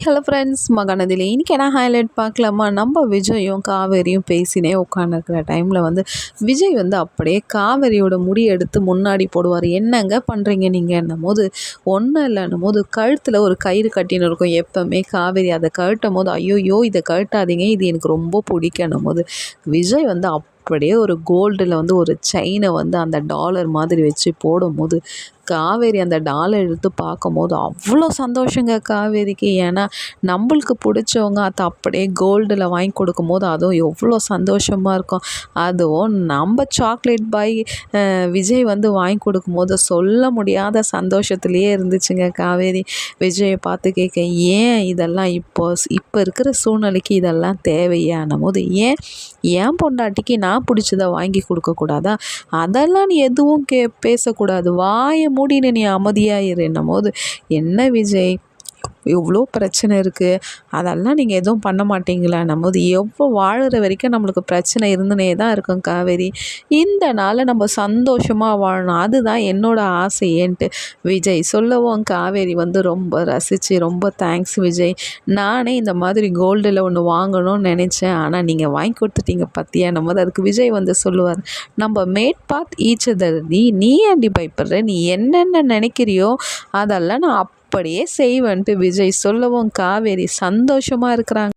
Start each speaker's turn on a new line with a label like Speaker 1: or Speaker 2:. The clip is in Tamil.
Speaker 1: ஹலோ ஃப்ரெண்ட்ஸ் மகாநதியில் இன்றைக்கி என்ன ஹைலைட் பார்க்கலாமா? நம்ம விஜயும் காவேரியும் பேசினே உட்காந்துருக்கிற டைமில் வந்து விஜய் வந்து அப்படியே காவேரியோட முடி எடுத்து முன்னாடி போடுவார். என்னங்க பண்ணுறீங்க நீங்கள் என்னும் போது ஒன்றும் இல்லைன்னும் போது கழுத்தில் ஒரு கயிறு கட்டின்னு இருக்கும் எப்போவுமே. காவேரி அதை கழட்டும் போது ஐயோயோ இதை கழட்டாதீங்க. இது எனக்கு ரொம்ப பிடிக்கணும் போது விஜய் வந்து அப்படியே ஒரு கோல்டில் வந்து ஒரு செயினை வந்து அந்த டாலர் மாதிரி வச்சு போடும்போது காவேரி அந்த டாலை எடுத்து பார்க்கும்போது அவ்வளோ சந்தோஷங்க காவேரிக்கு. ஏன்னா நம்மளுக்கு பிடிச்சவங்க அதை அப்படியே கோல்டில் வாங்கி கொடுக்கும்போது அதுவும் எவ்வளோ சந்தோஷமாக இருக்கும். அதுவும் நம்ம சாக்லேட் பாய் விஜய் வந்து வாங்கி கொடுக்கும்போது சொல்ல முடியாத சந்தோஷத்துலேயே இருந்துச்சுங்க காவேரி. விஜயை பார்த்து கேட்க ஏன் இதெல்லாம் இப்போ இப்போ இருக்கிற சூழ்நிலைக்கு இதெல்லாம் தேவையானும் போது ஏன் ஏன் பொண்டாட்டிக்கு நான் பிடிச்சத வாங்கி கொடுக்கக்கூடாதா? அதெல்லாம் நீ எதுவும் கே பேசக்கூடாது. வாயை மூடின்னு நீ அமைதியாக இருன்னும் போது என்ன விஜய்? எவ்வளோ பிரச்சனை இருக்குது அதெல்லாம் நீங்கள் எதுவும் பண்ண மாட்டீங்களா? போது எவ்வளோ வாழுற வரைக்கும் நம்மளுக்கு பிரச்சனை இருந்துனே தான் இருக்கும் காவேரி. இந்த நாளை நம்ம சந்தோஷமாக வாழணும். அதுதான் என்னோடய ஆசையேன்ட்டு விஜய் சொல்லவும் காவேரி வந்து ரொம்ப ரசித்து ரொம்ப தேங்க்ஸ் விஜய். நானே இந்த மாதிரி கோல்டில் ஒன்று வாங்கணும்னு நினச்சேன். ஆனால் நீங்கள் வாங்கி கொடுத்துட்டீங்க பத்தியா? நம்ம அதுக்கு விஜய் வந்து சொல்லுவார். நம்ம மேட் பாத் ஈச்சதர் நீ நீ ஏண்டி பயப்படுற? நீ என்னென்ன நினைக்கிறியோ அதெல்லாம் நான் அப் அப்படியே செய்வேன்ட்டு விஜய் சொல்லவும் காவேரி சந்தோஷமாக இருக்கிறாங்க.